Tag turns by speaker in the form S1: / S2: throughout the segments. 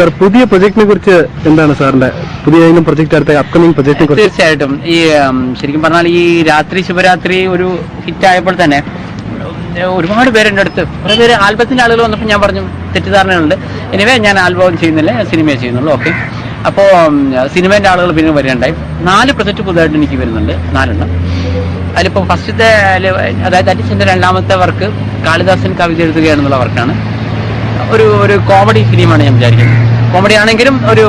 S1: Sir പുതിയ പ്രൊജക്ടിനെ കുറിച്ച് എന്താണ് സാറിന്റെ പുതിയ പ്രൊജക്ട് അടുത്ത അപ്കമിംഗ് പ്രൊജക്ടിനെ കുറിച്ച്?
S2: തീർച്ചയായിട്ടും. ഈ ശരിക്കും പറഞ്ഞാൽ ഈ രാത്രി ശുഭരാത്രി ഒരു ഹിറ്റ് ആയപ്പോൾ തന്നെ ഒരുപാട് പേര് എന്റെ അടുത്ത് കുറേ പേര് ആൽബത്തിന്റെ ആളുകൾ വന്നപ്പോൾ ഞാൻ പറഞ്ഞു തെറ്റിദ്ധാരണയുണ്ട് എനിവേ ഞാൻ ആൽബം ചെയ്യുന്നില്ല സിനിമയെ ചെയ്യുന്നുള്ളൂ. ഓക്കെ അപ്പോൾ സിനിമേന്റെ ആളുകൾ പിന്നെ വരികയുണ്ടായി. നാല് പ്രൊജക്റ്റ് പുതുതായിട്ട് എനിക്ക് വരുന്നുണ്ട് നാലെണ്ണം. അതിലിപ്പോൾ ഫസ്റ്റത്തെ അതായത് അറ്റിച്ചന്റെ രണ്ടാമത്തെ വർക്ക് കാളിദാസൻ കവിത എഴുതുകയാണെന്നുള്ള വർക്കാണ്. ഒരു ഒരു കോമഡി ഫിലിമാണ് ഞാൻ വിചാരിക്കുന്നത് കോമഡി ആണെങ്കിലും ഒരു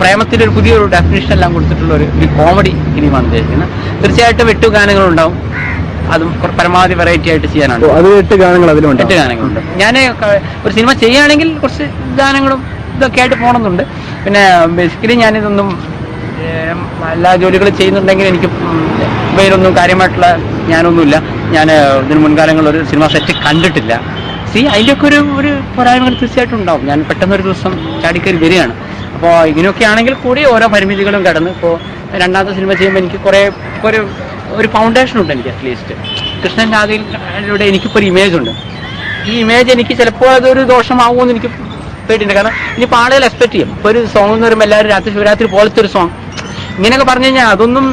S2: പ്രേമത്തിന്റെ ഒരു പുതിയൊരു ഡെഫിനേഷൻ എല്ലാം കൊടുത്തിട്ടുള്ള ഒരു ഒരു കോമഡി ഫിലിമാണ് വിചാരിക്കുന്നത് തീർച്ചയായിട്ടും എട്ട് ഗാനങ്ങളുണ്ടാവും. അതും പരമാവധി വെറൈറ്റി ആയിട്ട് ചെയ്യാനാണ്.
S1: അത് എട്ട് ഗാനങ്ങൾ അതിലുണ്ട്.
S2: എട്ട് ഗാനങ്ങളുണ്ട്. ഞാൻ ഒരു സിനിമ ചെയ്യുകയാണെങ്കിൽ കുറച്ച് ഗാനങ്ങളും ഇതൊക്കെ ആയിട്ട് പോകണമെന്നുണ്ട് പിന്നെ ബേസിക്കലി ഞാനിതൊന്നും എല്ലാ ജോലികളും ചെയ്യുന്നുണ്ടെങ്കിൽ എനിക്ക് വേറൊന്നും കാര്യമായിട്ടുള്ള ഞാനൊന്നുമില്ല ഞാൻ ഇതിന് മുൻകാലങ്ങളിൽ ഒരു സിനിമ സെറ്റ് കണ്ടിട്ടില്ല. സി അതിന്റെയൊക്കെ ഒരു ഒരു പോരായ്മകൾ തീർച്ചയായിട്ടും ഉണ്ടാവും. ഞാൻ പെട്ടെന്ന് ഒരു ദിവസം ചാടിക്കയറി വരികയാണ്. അപ്പോൾ ഇതിനൊക്കെ ആണെങ്കിൽ കൂടി ഓരോ പരിമിതികളും കടന്ന് ഇപ്പോൾ രണ്ടാമത്തെ സിനിമ ചെയ്യുമ്പോൾ എനിക്ക് കുറേ ഒരു ഒരു ഫൗണ്ടേഷൻ ഉണ്ട് എനിക്ക് അറ്റ്ലീസ്റ്റ് കൃഷ്ണൻ രാധയിലൂടെ എനിക്കിപ്പോൾ ഒരു ഇമേജ് ഉണ്ട്. ഈ ഇമേജ് എനിക്ക് ചിലപ്പോൾ അതൊരു ദോഷമാവുമെന്ന് എനിക്ക് പേടിയുണ്ട്. കാരണം ഇനി ആളുകൾ എക്സ്പെക്ട് ചെയ്യും. ഇപ്പോൾ ഒരു സോങ് എന്ന് പറയുമ്പോൾ എല്ലാവരും രാത്രി ശിവരാത്രി പോലത്തെ ഒരു സോങ് ഇങ്ങനെയൊക്കെ പറഞ്ഞു കഴിഞ്ഞാൽ അതൊന്നും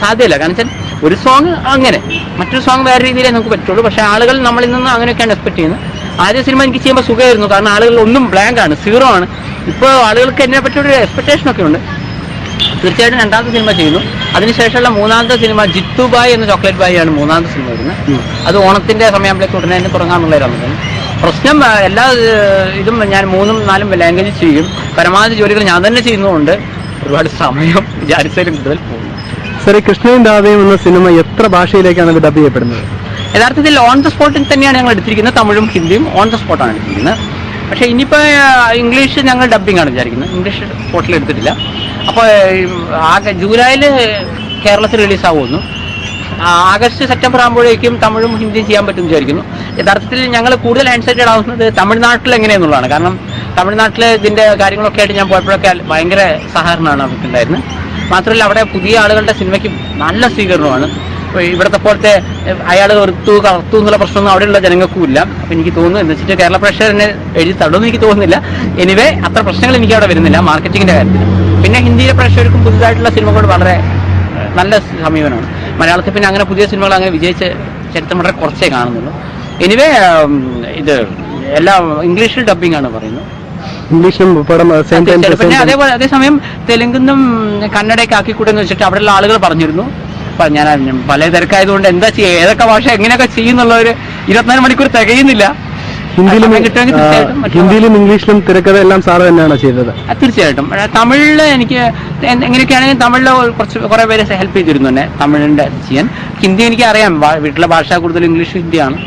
S2: സാധ്യമല്ല കാരണം വെച്ചാൽ ഒരു സോങ് അങ്ങനെ. മറ്റൊരു സോങ് വേറെ രീതിയിലേ നമുക്ക് പറ്റുള്ളൂ. പക്ഷേ ആളുകൾ നമ്മളിൽ നിന്ന് അങ്ങനെയൊക്കെയാണ് എക്സ്പെക്ട് ചെയ്യുന്നത്. ആദ്യ സിനിമ എനിക്ക് ചെയ്യുമ്പോൾ സുഖമായിരുന്നു. കാരണം ആളുകൾ ഒന്നും ബ്ലാങ്ക് ആണ്. സീറോ ആണ്. ഇപ്പോൾ ആളുകൾക്ക് എന്നെ പറ്റിയൊരു എക്സ്പെക്ടേഷൻ ഒക്കെ ഉണ്ട്. തീർച്ചയായിട്ടും രണ്ടാമത്തെ സിനിമ ചെയ്യുന്നു. അതിനുശേഷമുള്ള മൂന്നാമത്തെ സിനിമ ജിത്തു ബായ് എന്ന ചോക്ലേറ്റ് ബായി ആണ് മൂന്നാമത്തെ സിനിമ വരുന്നത്. അത് ഓണത്തിന്റെ സമയമാകുമ്പോഴേക്ക് ഉടനെ തന്നെ തുടങ്ങാമെന്നുള്ളതാണ് പ്രശ്നം എല്ലാ ഇതും ഞാൻ മൂന്നും നാലും ലാംഗ്വേജ് ചെയ്യും. പരമാവധി ജോലികൾ ഞാൻ തന്നെ ചെയ്യുന്നതുകൊണ്ട് ഒരുപാട് സമയം വിചാരിച്ചതിലും കൂടുതൽ പോകുന്നു.
S1: ഈ കൃഷ്ണയും രാധയും എന്ന സിനിമ എത്ര ഭാഷയിലേക്കാണ് ഇത് ഡബ് ചെയ്യപ്പെടുന്നത്?
S2: യഥാർത്ഥത്തിൽ ഓൺ ദ സ്പോട്ടിൽ തന്നെയാണ് ഞങ്ങൾ എടുത്തിരിക്കുന്നത്. തമിഴും ഹിന്ദിയും ഓൺ ദ സ്പോട്ടാണ് എടുത്തിരിക്കുന്നത്. പക്ഷേ ഇനിയിപ്പോൾ ഇംഗ്ലീഷ് ഞങ്ങൾ ഡബ്ബിംഗ് ആണ് വിചാരിക്കുന്നത്. ഇംഗ്ലീഷ് സ്പോട്ടിൽ എടുത്തിട്ടില്ല. അപ്പോൾ ആകെ ജൂലൈയിൽ കേരളത്തിൽ റിലീസ് ആവുമെന്നു. ആഗസ്റ്റ് സെപ്റ്റംബർ ആകുമ്പോഴേക്കും തമിഴും ഹിന്ദിയും ചെയ്യാൻ പറ്റും വിചാരിക്കുന്നു. യഥാർത്ഥത്തിൽ ഞങ്ങൾ കൂടുതൽ ആൻസൈറ്റഡ് ആവുന്നത് തമിഴ്നാട്ടിൽ എങ്ങനെയെന്നുള്ളതാണ്. കാരണം തമിഴ്നാട്ടിൽ ഇതിന്റെ കാര്യങ്ങളൊക്കെ ആയിട്ട് ഞാൻ പോയപ്പോഴൊക്കെ ഭയങ്കര സഹകരണമാണ് അവർക്കുണ്ടായിരുന്നത്. മാത്രമല്ല അവിടെ പുതിയ ആളുകളുടെ സിനിമയ്ക്ക് നല്ല സ്വീകരണമാണ്. ഇവിടുത്തെ പോലത്തെ അയാൾ വെറുത്തു കറുത്തു എന്നുള്ള പ്രശ്നമൊന്നും അവിടെയുള്ള ജനങ്ങൾക്കും ഇല്ല അപ്പം എനിക്ക് തോന്നുന്നു എന്ന് വെച്ചിട്ട് കേരള പ്രേക്ഷകർ എന്നെ എഴുതി തള്ളുമെന്ന് എനിക്ക് തോന്നുന്നില്ല. എനിവേ അത്ര പ്രശ്നങ്ങൾ എനിക്ക് അവിടെ വരുന്നില്ല മാർക്കറ്റിങ്ങിന്റെ കാര്യത്തിൽ പിന്നെ ഹിന്ദിയിലെ പ്രേക്ഷകർക്കും പുതുതായിട്ടുള്ള സിനിമകൾ വളരെ നല്ല സമീപനമാണ്. മലയാളത്തിൽ പിന്നെ അങ്ങനെ പുതിയ സിനിമകൾ അങ്ങനെ വിജയിച്ച ചരിത്രം വളരെ കുറച്ചേ കാണുന്നുള്ളൂ. എനിവേ ഇത് എല്ലാം ഇംഗ്ലീഷിൽ ഡബിംഗ് ആണ് പറയുന്നത്.
S1: ഇംഗ്ലീഷിലും പടം സെയിം ടൈം.
S2: പിന്നെ അതേപോലെ അതേസമയം തെലുങ്കുന്നും കന്നഡയൊക്കെ ആക്കിക്കൂടെന്ന് വെച്ചിട്ട് അവിടെയുള്ള ആളുകൾ പറഞ്ഞിരുന്നു. ഞാൻ. പല തിരക്കായതുകൊണ്ട് എന്താ ചെയ്യുക ഏതൊക്കെ ഭാഷ എങ്ങനെയൊക്കെ ചെയ്യുന്നുള്ള ഒരു ഇരുപത്തിനാല് മണിക്കൂർ തികയുന്നില്ല.
S1: ഹിന്ദിയിലും ഇംഗ്ലീഷിലും തിരക്കഥ എല്ലാം സാറ് തന്നെയാണ് ചെയ്തത്.
S2: തീർച്ചയായിട്ടും. തമിഴിൽ എനിക്ക് എങ്ങനെയൊക്കെയാണെങ്കിൽ തമിഴിൽ കുറച്ച് കുറെ പേര് ഹെൽപ്പ് ചെയ്തിരുന്നു തന്നെ തമിഴിന്റെ ചെയ്യാൻ ഹിന്ദി എനിക്ക് അറിയാം വീട്ടിലെ ഭാഷ കൂടുതൽ ഇംഗ്ലീഷ് ഹിന്ദിയാണ്.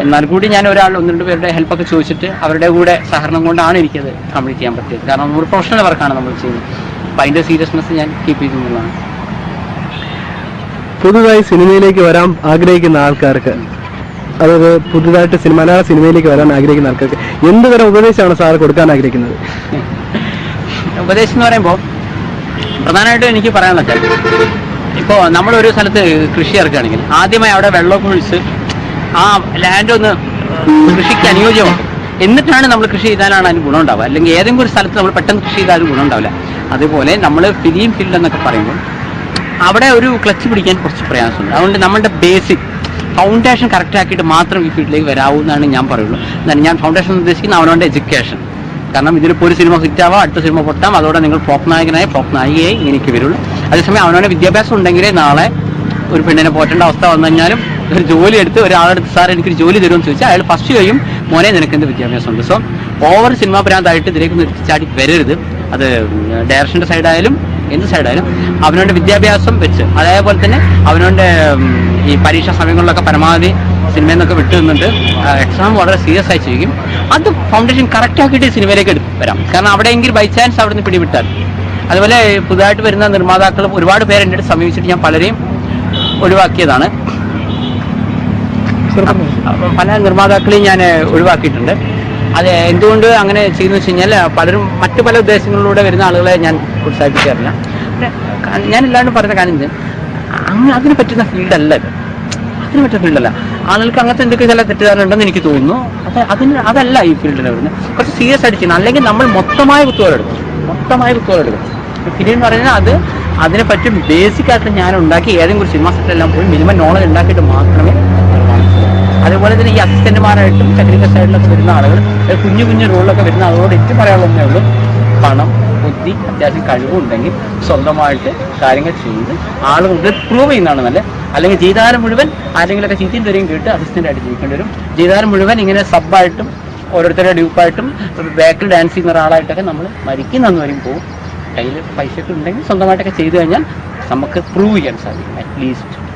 S2: എന്നാൽ കൂടി ഞാൻ ഒരാൾ ഒന്ന് രണ്ട് പേരുടെ ഹെൽപ്പൊക്കെ ചോദിച്ചിട്ട് അവരുടെ കൂടെ സഹകരണം കൊണ്ടാണ് എനിക്കത് കംപ്ലീറ്റ് ചെയ്യാൻ പറ്റിയത്. കാരണം ഒരു പ്രൊഫഷണൽ വർക്കാണ് നമ്മൾ ചെയ്യുന്നത്. അപ്പം അതിന്റെ സീരിയസ്നെസ് ഞാൻ കീപ്പ് ചെയ്യുന്നതാണ്
S1: പുതുതായി സിനിമയിലേക്ക് വരാൻ ആഗ്രഹിക്കുന്ന ആൾക്കാർക്ക് അതായത് പുതുതായിട്ട് സിനിമ മലയാള സിനിമയിലേക്ക് വരാൻ ആഗ്രഹിക്കുന്ന ആൾക്കാർക്ക് എന്ത് തരം ഉപദേശമാണ് സാർ കൊടുക്കാൻ ആഗ്രഹിക്കുന്നത്?
S2: ഉപദേശം എന്ന് പറയുമ്പോൾ പ്രധാനമായിട്ടും എനിക്ക് പറയാനുള്ള വെച്ചാൽ ഇപ്പോൾ നമ്മളൊരു സ്ഥലത്ത് കൃഷി ഇറക്കുകയാണെങ്കിൽ ആദ്യമായി അവിടെ വെള്ളമൊക്കെ ഒഴിച്ച് ആ ലാൻഡ് ഒന്ന് കൃഷിക്ക് അനുയോജ്യമാണ് എന്നിട്ടാണ് നമ്മൾ കൃഷി ചെയ്താലാണ് അതിന് ഗുണം ഉണ്ടാവുക അല്ലെങ്കിൽ ഏതെങ്കിലും ഒരു സ്ഥലത്ത് നമ്മൾ പെട്ടെന്ന് കൃഷി ചെയ്താൽ ഗുണം ഉണ്ടാവില്ല അതുപോലെ നമ്മൾ ഫിലിം ഫീൽഡ് എന്നൊക്കെ പറയുമ്പോൾ അവിടെ ഒരു ക്ലച്ച് പിടിക്കാൻ കുറച്ച് പ്രയാസമുണ്ട്. അതുകൊണ്ട് നമ്മളുടെ ബേസിക് ഫൗണ്ടേഷൻ കറക്റ്റ് ആക്കിയിട്ട് മാത്രം ഈ ഫീൽഡിലേക്ക് വരാവൂ എന്നാണ് ഞാൻ പറയുള്ളൂ. എന്നാലും ഞാൻ ഫൗണ്ടേഷൻ ഉദ്ദേശിക്കുന്ന അവനവന്റെ എഡ്യൂക്കേഷൻ കാരണം ഇതിലിപ്പോൾ ഒരു സിനിമ ഹിറ്റ് ആവാം അടുത്ത സിനിമ പൊട്ടാം. അതോടെ നിങ്ങൾ ഫ്ലോപ്പ് നായകനായി ഫ്ലോപ്പ് നായികയായി ഇങ്ങനെയൊക്കെ വരുള്ളൂ. അതേസമയം അവനവന്റെ വിദ്യാഭ്യാസം ഉണ്ടെങ്കിലേ നാളെ ഒരു പെണ്ണിനെ പോറ്റേണ്ട അവസ്ഥ വന്നു കഴിഞ്ഞാലും ഒരു ജോലി എടുത്ത് ഒരാളെടുത്ത് സാർ എനിക്കൊരു ജോലി തരുമെന്ന് ചോദിച്ചാൽ അയാൾ ഫസ്റ്റ് കഴിയും മോനെ നിനക്ക് എന്ത് വിദ്യാഭ്യാസം ഉണ്ട്? സോ ഓവർ സിനിമാ ഭ്രാന്തായിട്ട് ഇതിലേക്ക് നിർത്തിച്ചാടി വരരുത്. അത് ഡയറക്ഷന്റെ സൈഡായാലും എന്ത് സൈഡായാലും അവനവന്റെ വിദ്യാഭ്യാസം വെച്ച്. അതേപോലെ തന്നെ അവനവന്റെ ഈ പരീക്ഷാ സമയങ്ങളിലൊക്കെ പരമാവധി സിനിമയിൽ നിന്നൊക്കെ വിട്ടു എക്സാം വളരെ സീരിയസ് ആയി ചെയ്യും. അത് ഫൗണ്ടേഷൻ കറക്റ്റ് ആക്കിയിട്ട് സിനിമയിലേക്ക് എടുത്ത് വരാം. കാരണം അവിടെയെങ്കിൽ ബൈ ചാൻസ് അവിടെ നിന്ന് പിടിവിട്ടാൽ. അതുപോലെ പുതുതായിട്ട് വരുന്ന നിർമ്മാതാക്കൾ ഒരുപാട് പേരെ എന്റെ അടുത്ത് സമീപിച്ചിട്ട് ഞാൻ പലരെയും ഒഴിവാക്കിയതാണ്. പല നിർമ്മാതാക്കളെയും ഞാൻ ഒഴിവാക്കിയിട്ടുണ്ട്. അത് എന്തുകൊണ്ട് അങ്ങനെ ചെയ്യുന്നു വെച്ച് കഴിഞ്ഞാൽ പലരും മറ്റു പല ഉദ്ദേശങ്ങളിലൂടെ വരുന്ന ആളുകളെ ഞാൻ പ്രോത്സാഹിപ്പിക്കാറില്ല. ഞാൻ എല്ലാവരും പറഞ്ഞ കാര്യം അങ്ങനെ അങ്ങ് അതിന് പറ്റുന്ന ഫീൽഡല്ല ഇത്. അതിന് പറ്റുന്ന ഫീൽഡല്ല. ആളുകൾക്ക് അങ്ങനത്തെ എന്തൊക്കെ ചില തെറ്റിദ്ധാരണുണ്ടെന്ന് എനിക്ക് തോന്നുന്നു. അത് അതിന് അതല്ല ഈ ഫീൽഡിൽ വരുന്നത്. കുറച്ച് സീരിയസ് ആയിട്ട് ചെയ്യണം അല്ലെങ്കിൽ നമ്മൾ മൊത്തമായ കുത്തുകളെടുക്കും മൊത്തമായ കുത്തുകളെടുക്കും പിന്നെ എന്ന് പറഞ്ഞാൽ അത് അതിനെപ്പറ്റി ബേസിക് ആയിട്ട് ഞാൻ ഉണ്ടാക്കി ഏതെങ്കിലും ഒരു സിനിമ സെറ്റിലെല്ലാം പോയി മിനിമം നോളജ് ഉണ്ടാക്കിയിട്ട് മാത്രമേ. അതുപോലെ തന്നെ ഈ അസിസ്റ്റന്റുമാരായിട്ടും ടെക്നിക്കൽ സൈഡിലൊക്കെ വരുന്ന ആളുകൾ കുഞ്ഞു കുഞ്ഞു റോളിലൊക്കെ വരുന്ന ആളുകളോട് എനിക്ക് പറയാനുള്ളതേ ഉള്ളൂ. പണം ബുദ്ധി അത്യാവശ്യം കഴിവുണ്ടെങ്കിൽ സ്വന്തമായിട്ട് കാര്യങ്ങൾ ചെയ്ത് ആളുകൾക്ക് പ്രൂവ് ചെയ്യുന്നതാണ് നല്ലത്. അല്ലെങ്കിൽ ജീവിതകാലം മുഴുവൻ ആരെങ്കിലൊക്കെ ചീത്തയും തരും കേട്ട് അസിസ്റ്റന്റ് ആയിട്ട് ജീവിക്കേണ്ടി വരും. ജീവിതകാലം മുഴുവൻ ഇങ്ങനെ സബായിട്ടും ഓരോരുത്തരുടെ ഡ്യൂപ്പായിട്ടും ബാക്കിൽ ഡാൻസ് ചെയ്യുന്ന ഒരാളായിട്ടൊക്കെ നമ്മൾ മരിക്കുന്ന വരും പോകും കയ്യിൽ പൈസ ഒക്കെ ഉണ്ടെങ്കിൽ സ്വന്തമായിട്ടൊക്കെ ചെയ്തു കഴിഞ്ഞാൽ നമുക്ക് പ്രൂവ് ചെയ്യാൻ സാധിക്കും അറ്റ്ലീസ്റ്റ്